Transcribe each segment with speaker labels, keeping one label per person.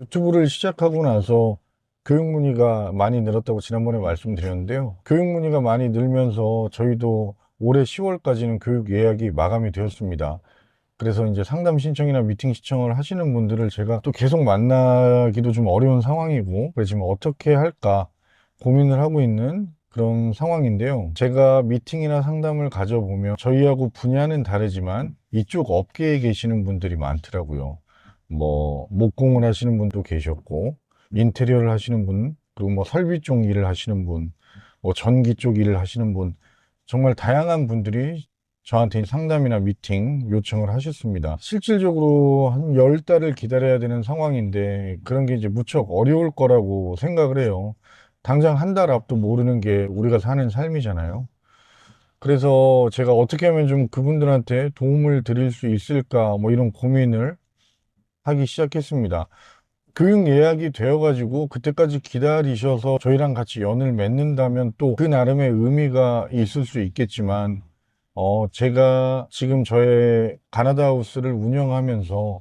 Speaker 1: 유튜브를 시작하고 나서 교육 문의가 많이 늘었다고 지난번에 말씀드렸는데요. 교육 문의가 많이 늘면서 저희도 올해 10월까지는 교육 예약이 마감이 되었습니다. 그래서 이제 상담 신청이나 미팅 신청을 하시는 분들을 제가 또 계속 만나기도 좀 어려운 상황이고, 그래서 지금 어떻게 할까 고민을 하고 있는 그런 상황인데요. 제가 미팅이나 상담을 가져보면 저희하고 분야는 다르지만 이쪽 업계에 계시는 분들이 많더라고요. 뭐, 목공을 하시는 분도 계셨고, 인테리어를 하시는 분, 그리고 뭐 설비 쪽 일을 하시는 분, 뭐 전기 쪽 일을 하시는 분, 정말 다양한 분들이 저한테 상담이나 미팅 요청을 하셨습니다. 실질적으로 한 열 달을 기다려야 되는 상황인데 그런 게 이제 무척 어려울 거라고 생각을 해요. 당장 한 달 앞도 모르는 게 우리가 사는 삶이잖아요. 그래서 제가 어떻게 하면 좀 그분들한테 도움을 드릴 수 있을까 뭐 이런 고민을 하기 시작했습니다. 교육 예약이 되어가지고 그때까지 기다리셔서 저희랑 같이 연을 맺는다면 또 그 나름의 의미가 있을 수 있겠지만 어, 제가 지금 저의 가나다 하우스를 운영하면서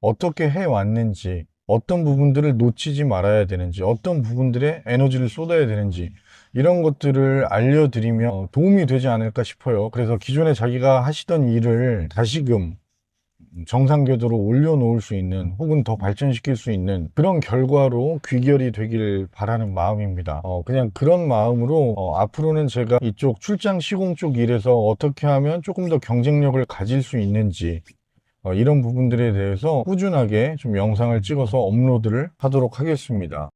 Speaker 1: 어떻게 해왔는지, 어떤 부분들을 놓치지 말아야 되는지, 어떤 부분들에 에너지를 쏟아야 되는지, 이런 것들을 알려드리면 도움이 되지 않을까 싶어요. 그래서 기존에 자기가 하시던 일을 다시금 정상 궤도로 올려놓을 수 있는 혹은 더 발전시킬 수 있는 그런 결과로 귀결이 되길 바라는 마음입니다. 어, 그냥 그런 마음으로 어, 앞으로는 제가 이쪽 출장 시공 쪽 일에서 어떻게 하면 조금 더 경쟁력을 가질 수 있는지 어, 이런 부분들에 대해서 꾸준하게 좀 영상을 찍어서 업로드를 하도록 하겠습니다.